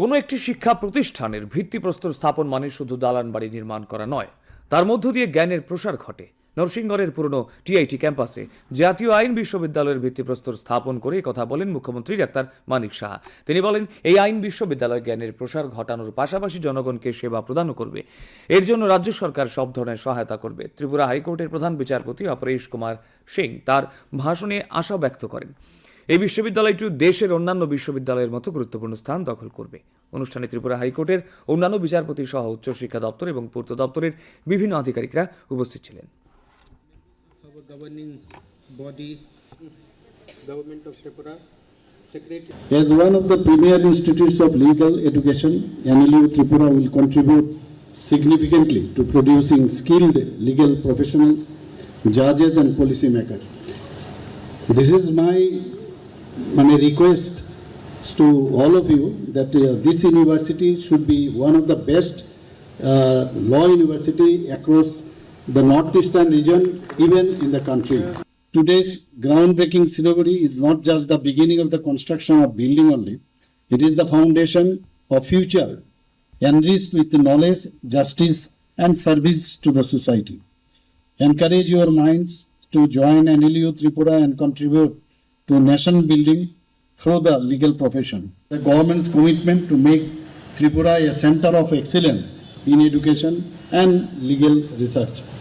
কোনো একটি শিক্ষা প্রতিষ্ঠানের ভিত্তিপ্রস্তর স্থাপন মানে শুধু দালান বাড়ি নির্মাণ করা নয়। তার মধ্য দিয়ে জ্ঞানের প্রসার ঘটে। নরসিংগড়ের পুরনো টিআইটি ক্যাম্পাসে জাতীয় আইন বিশ্ববিদ্যালয়ের ভিত্তিপ্রস্তর স্থাপন করে কথা বলেন মুখ্যমন্ত্রী ডাক্তার মানিক সাহা। তিনি বলেন, এই আইন বিশ্ববিদ্যালয় জ্ঞানের প্রসার ঘটানোর পাশাপাশি জনগণকে সেবা প্রদানও করবে। এর জন্য রাজ্য সরকার সব ধরনের সহায়তা করবে। ত্রিপুরা হাইকোর্টের প্রধান বিচারপতি অপরেশ কুমার সিং তার ভাষণে আশা ব্যক্ত করেন। এই বিশ্ববিদ্যালয়টি দেশের অন্যান্য বিশ্ববিদ্যালয়ের মতো গুরুত্বপূর্ণ স্থান দখল করবে অনুষ্ঠানে ত্রিপুরা হাইকোর্টের অন্যান্য বিচারপতি সহ উচ্চশিক্ষা দপ্তর এবং পূর্ত দপ্তরের বিভিন্ন আধিকারিকরা উপস্থিত ছিলেন. As one of the premier institutes of legal education, NLU Tripura will contribute significantly to producing skilled legal professionals, judges and policy makers. This is my, my request to all of you that uh, this university should be one of the best uh, law university across the northeastern region, even in the country. Today's groundbreaking ceremony is not just the beginning of the construction of building only. It is the foundation of future enriched with knowledge, justice and service to the society. Encourage your minds to join NLU Tripura and contribute to nation building through the legal profession. The government's commitment to make Tripura a center of excellence in education and legal research.